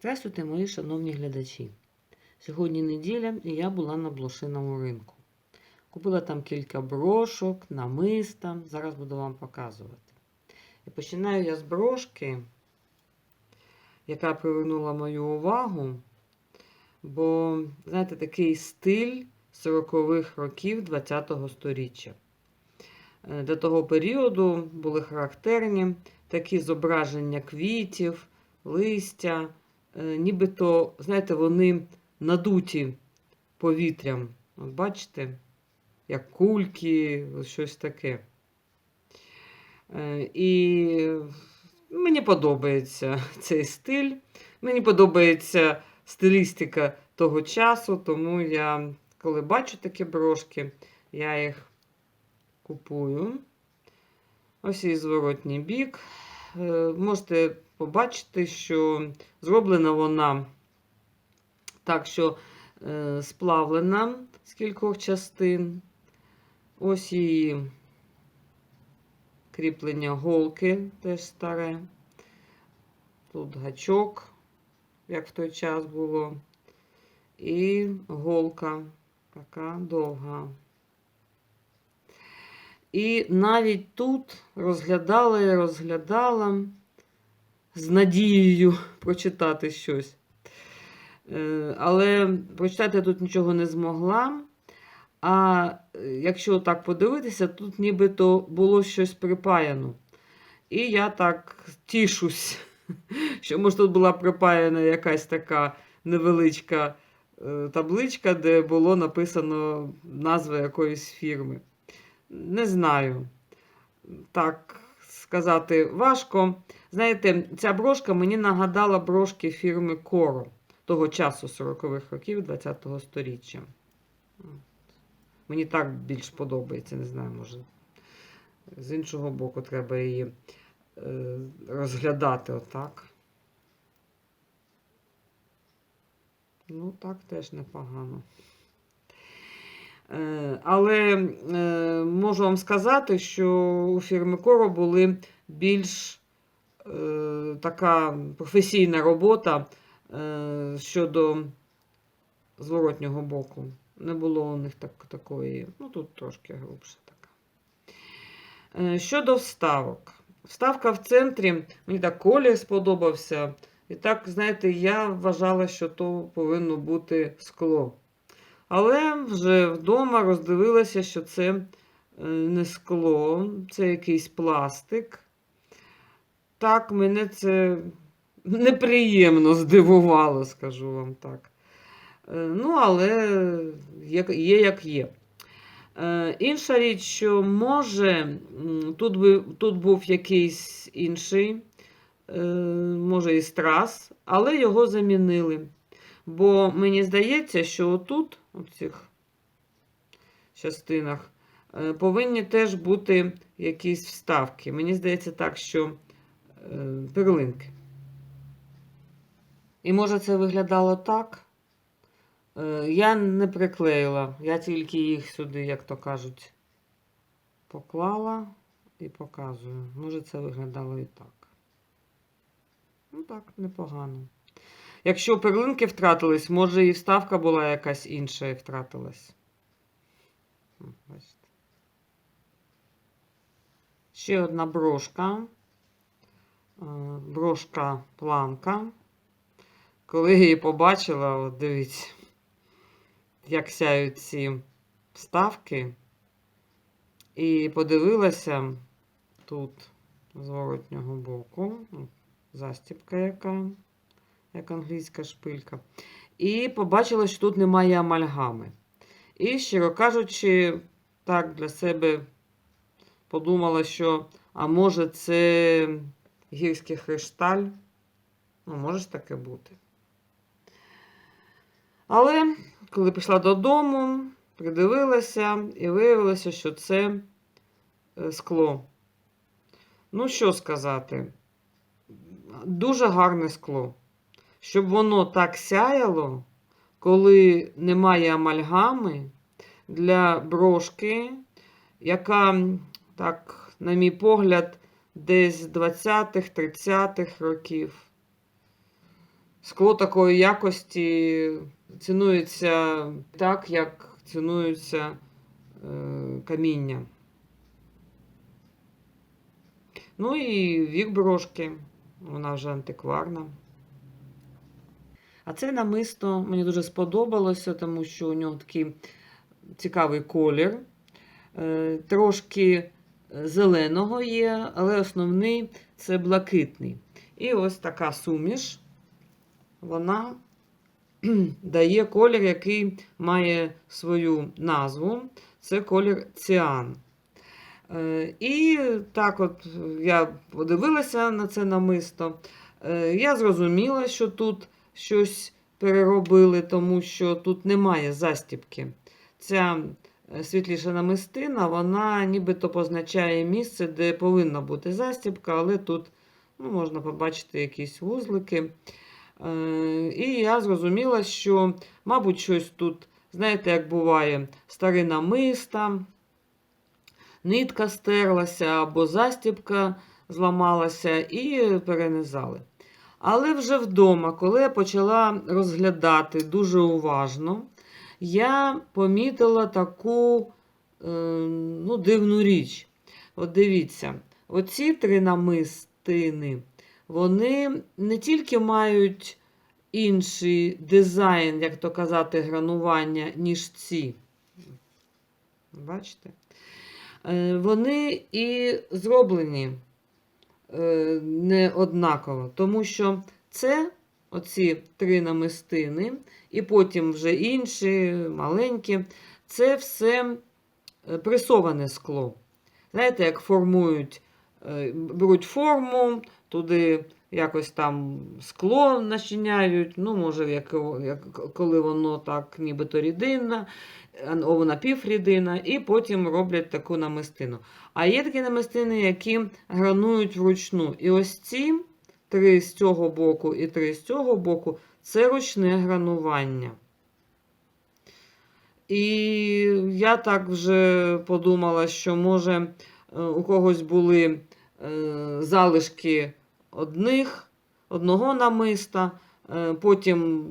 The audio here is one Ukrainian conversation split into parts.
Здравствуйте, мої шановні глядачі. Сьогодні неділя і я була на блошиному ринку. Купила там кілька брошок, намиста. Зараз буду вам показувати. І починаю я з брошки, яка привернула мою увагу. Бо, знаєте, такий стиль 40-х років ХХ століття. Е, Для того періоду були характерні такі зображення квітів, листя, нібито, знаєте, вони надуті повітрям. От бачите, як кульки, щось таке. Е, І мені подобається цей стиль. Мені подобається стилістика того часу, тому я, коли бачу такі брошки, я їх купую. Ось і зворотній бік. Е, Можете побачити, що зроблена вона так, що е, сплавлена з кількох частин. Ось її кріплення голки теж старе. Тут гачок, як в той час було. І голка така довга. І навіть тут розглядала і розглядала з надією прочитати щось. Е, Але прочитати я тут нічого не змогла. А е, якщо так подивитися, тут нібито було щось припаяно. І я так тішусь, що може тут була припаяна якась така невеличка е, табличка, де було написано назва якоїсь фірми. Не знаю. Так сказати важко. Знаєте, ця брошка мені нагадала брошки фірми Коро того часу 40-х років ХХ століття. Мені так більш подобається, не знаю, може. З іншого боку, треба її е, розглядати отак. Ну, так теж непогано. Е, Але е, можу вам сказати, що у фірми Коро були більш е, така професійна робота щодо зворотнього боку. Не було у них так, такої, ну тут трошки грубше така. Щодо вставок. Вставка в центрі, мені так колір сподобався. І так, знаєте, я вважала, що то повинно бути скло. Але вже вдома роздивилася, що це е, не скло, це якийсь пластик. Так, мене це неприємно здивувало, скажу вам так. Е, Ну, але є, як є. Е, Інша річ, що може, тут, би, тут був якийсь інший, може, і страс, але його замінили. Бо мені здається, що отут, у цих частинах, е, повинні теж бути якісь вставки. Мені здається так, що е, перлинки. І може це виглядало так. Е, Я не приклеїла, я тільки їх сюди, як то кажуть, поклала і показую. Може, це виглядало і так. Ну так, непогано. Якщо перлинки втратились, може і вставка була якась інша і втратилась. Ще одна брошка. Е, Брошка планка. Коли я її побачила, от дивіться, як сяють ці вставки. І подивилася тут зворотнього боку, ну, застібка яка, як англійська шпилька. І побачила, що тут немає амальгами. І, щиро кажучи, так для себе подумала, що, а може, це гірський хрешталь. Ну, може ж таке бути. Але коли пішла додому, придивилася і виявилося, що це е, скло. Ну, що сказати, дуже гарне скло. Щоб воно так сяяло, коли немає амальгами для брошки, яка, так, на мій погляд, десь 20-х, 30-х років скло такої якості цінується так, як цінується е, каміння. Ну і вік брошки, вона вже антикварна. А це намисто мені дуже сподобалося, тому що у нього такий цікавий колір. Е, Трошки зеленого є, але основний це блакитний. І ось така суміш, вона дає колір, який має свою назву. Це колір ціан. Е, І так от я подивилася на це намисто. Е, Я зрозуміла, що тут щось переробили, тому що тут немає застіпки. Ця е, світліша намистина, вона нібито позначає місце, де повинна бути застіпка, але тут ну, можна побачити якісь вузлики. Е, І я зрозуміла, що, мабуть, щось тут, знаєте, як буває, старе намиста, нитка стерлася або застіпка зламалася і перенизали. Але вже вдома, коли я почала розглядати дуже уважно, я помітила таку е, ну, дивну річ. От дивіться, оці три намистини, вони не тільки мають інший дизайн, як то казати, гранування, ніж ці. Бачите? Е, Вони і зроблені не однаково, тому що це оці три намистини, і потім вже інші, маленькі, це все е, пресоване скло. Знаєте, як формують, е, беруть форму, туди якось там скло начиняють, ну, може, як, як, коли воно так нібито рідинна, або напіврідина, і потім роблять таку намистину. А є такі намистини, які гранують вручну. І ось ці три з цього боку і три з цього боку це ручне гранування. І я так вже подумала, що може е, у когось були е, залишки одних, одного намиста, е, потім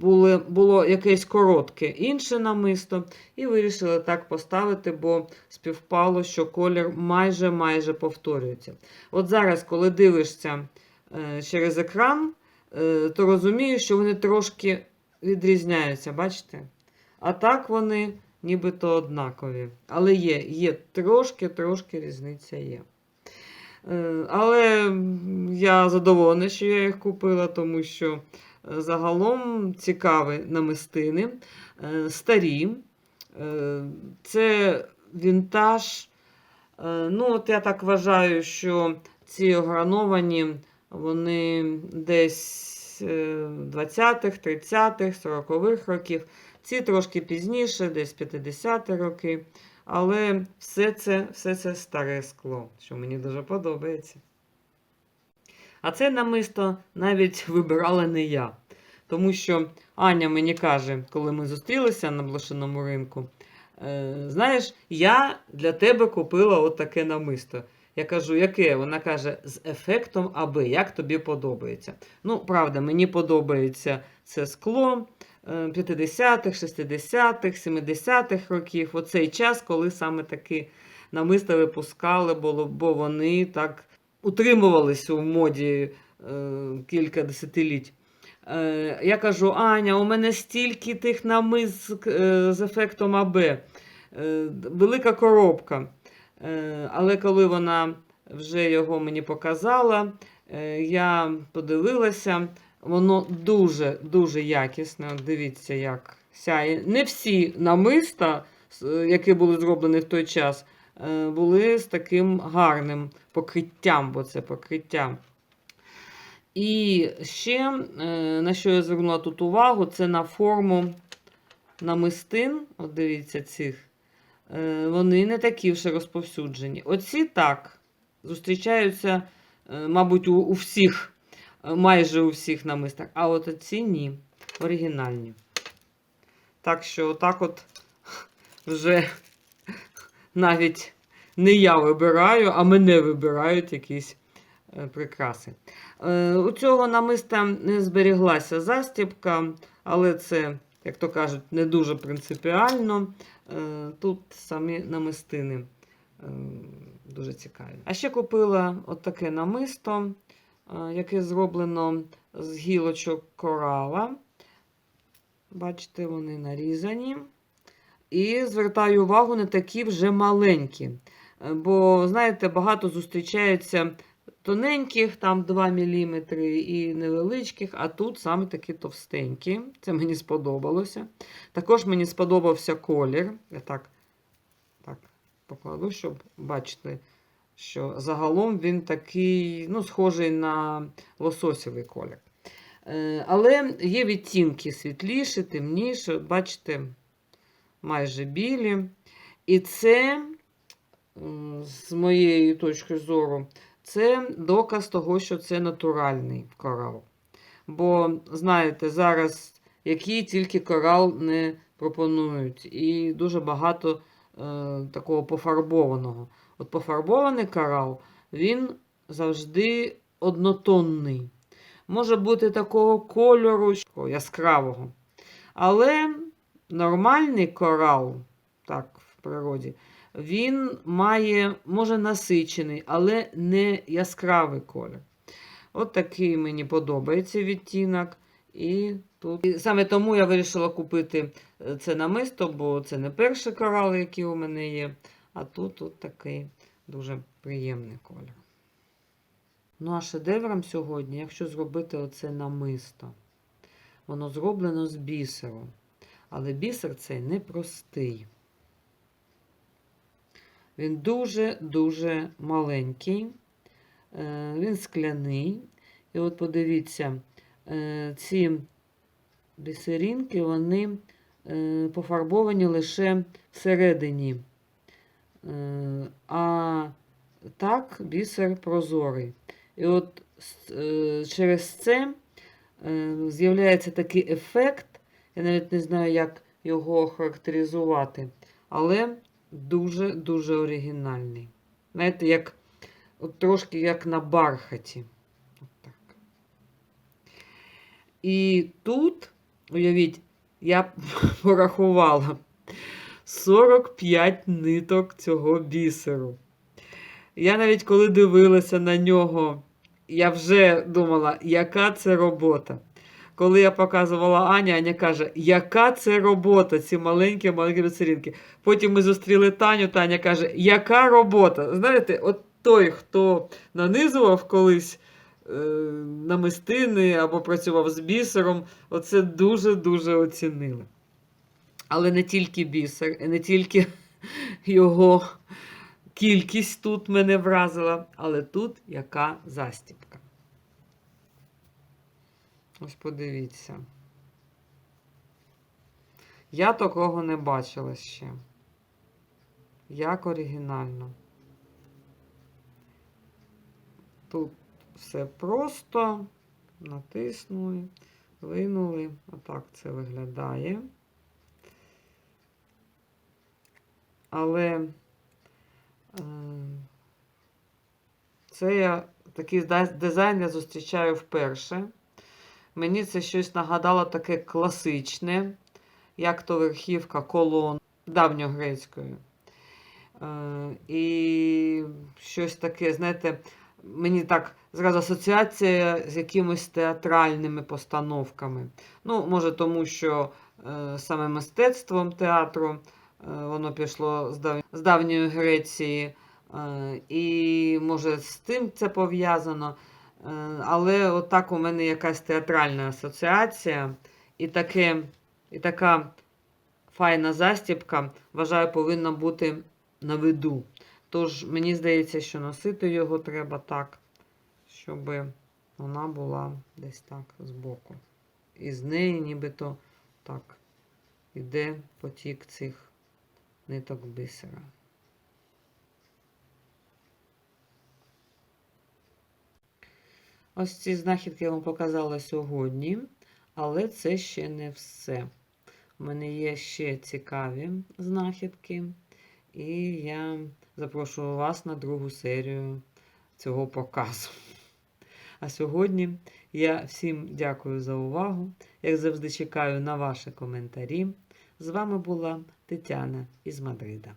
було, було якесь коротке інше намисто, і вирішили так поставити, бо співпало, що колір майже майже повторюється. От зараз, коли дивишся е, через екран, е, то розумієш, що вони трошки відрізняються, бачите? А так вони нібито однакові. Але є, є трошки-трошки різниця є. Е, Але я задоволена, що я їх купила, тому що е, загалом цікаві намистини, е, старі. Це вінтаж. Ну, от я так вважаю, що ці ограновані, вони десь е, 20-х, 30-х, 40-х років. Ці трошки пізніше, десь 50-ті роки. Але все це, все це старе скло, що мені дуже подобається. А це намисто навіть вибирала не я. Тому що Аня мені каже, коли ми зустрілися на блошиному ринку, е, знаєш, я для тебе купила от таке намисто. Я кажу, яке? Вона каже, з ефектом аби, як тобі подобається. Ну, правда, мені подобається це скло. 50-х, 60-х, 70-х років, оцей час, коли саме такі намиста випускали, бо вони так утримувалися у моді е, кілька десятиліть. Е, я кажу, Аня, у мене стільки тих намис е, з ефектом АБ, велика коробка. Але коли вона вже його мені показала, я подивилася. Воно дуже-дуже якісне. От Дивіться, як сяє. Не всі намиста, які були зроблені в той час, е, були з таким гарним покриттям, бо це покриття. І ще, е, на що я звернула тут увагу, це на форму намистин. От дивіться цих. Е, Вони не такі вже розповсюджені. Оці так зустрічаються, е, мабуть, у, у всіх майже у всіх намистах. А от ці ні, оригінальні. Так що, отак от вже навіть не я вибираю, а мене вибирають якісь е, прикраси. Е, У цього намиста не зберіглася застібка, але це, як то кажуть, не дуже принципіально. Е, Тут самі намистини е, дуже цікаві. А ще купила от таке намисто, яке зроблено з гілочок корала. Бачите, вони нарізані. І звертаю увагу на такі вже маленькі. Е, Бо, знаєте, багато зустрічається тоненьких, там 2 мм і невеличких, а тут саме такі товстенькі. Це мені сподобалося. Також мені сподобався колір. Я так, так покладу, щоб бачити, що загалом він такий, ну, схожий на лососєвий колір. Е, Але є відтінки світліші, темніші. Бачите, майже білі. І це, з моєї точки зору, це доказ того, що це натуральний корал. Бо, знаєте, зараз який тільки корал не пропонують, і дуже багато е, такого пофарбованого. От пофарбований корал, він завжди однотонний. Може бути такого кольору яскравого. Але нормальний корал, так, в природі, він має, може, насичений, але не яскравий колір. От такий мені подобається відтінок. І тут. І саме тому я вирішила купити е, це намисто, бо це не перший корал, який у мене є. А тут, тут такий дуже приємний колір. Ну, а шедевром сьогодні, якщо зробити оце намисто, воно зроблено з бісеру. Але бісер цей непростий. Він дуже-дуже маленький, е, він скляний. І от подивіться, е, ці бісерінки, вони е, пофарбовані лише всередині. Е, А так, бісер прозорий. І от е, через це е, з'являється такий ефект. Я навіть не знаю, як його характеризувати, але дуже-дуже оригінальний. Знаєте, як, от трошки як на бархаті. От так. І тут, уявіть, я порахувала 45 ниток цього бісеру. Я навіть коли дивилася на нього, я вже думала, яка це робота. Коли я показувала Аня, Аня каже, яка це робота, ці маленькі маленькі бісеринки. Потім ми зустріли Таню, Таня каже, яка робота? Знаєте, от той, хто нанизував колись е, намистини або працював з бісером, оце дуже-дуже оцінили. Але не тільки бісер, не тільки його кількість тут мене вразила, але тут яка застіпка. Ось подивіться. Я такого не бачила ще. Як оригінально. Тут все просто. Натиснули, винули. Отак це виглядає. Але е, це я такий дизайн я зустрічаю вперше. Мені це щось нагадало таке класичне, як то верхівка колон давньогрецької. Е, і щось таке, знаєте, мені так зразу асоціація з якимись театральними постановками. Ну, може, тому що е, саме мистецтвом театру воно пішло з, дав... з давньої Греції, е, і може з тим це пов'язано. Е, Але отак у мене якась театральна асоціація, і, таке, і така файна застібка, вважаю, повинна бути на виду. Тож мені здається, що носити його треба так, щоб вона була десь так збоку. І з неї нібито так іде потік цих ниток бисера. Ось ці знахідки я вам показала сьогодні, але це ще не все. У мене є ще цікаві знахідки, і я запрошую вас на другу серію цього показу. А сьогодні я всім дякую за увагу. Як завжди, чекаю на ваші коментарі. З вами була Тетяна із Мадрида.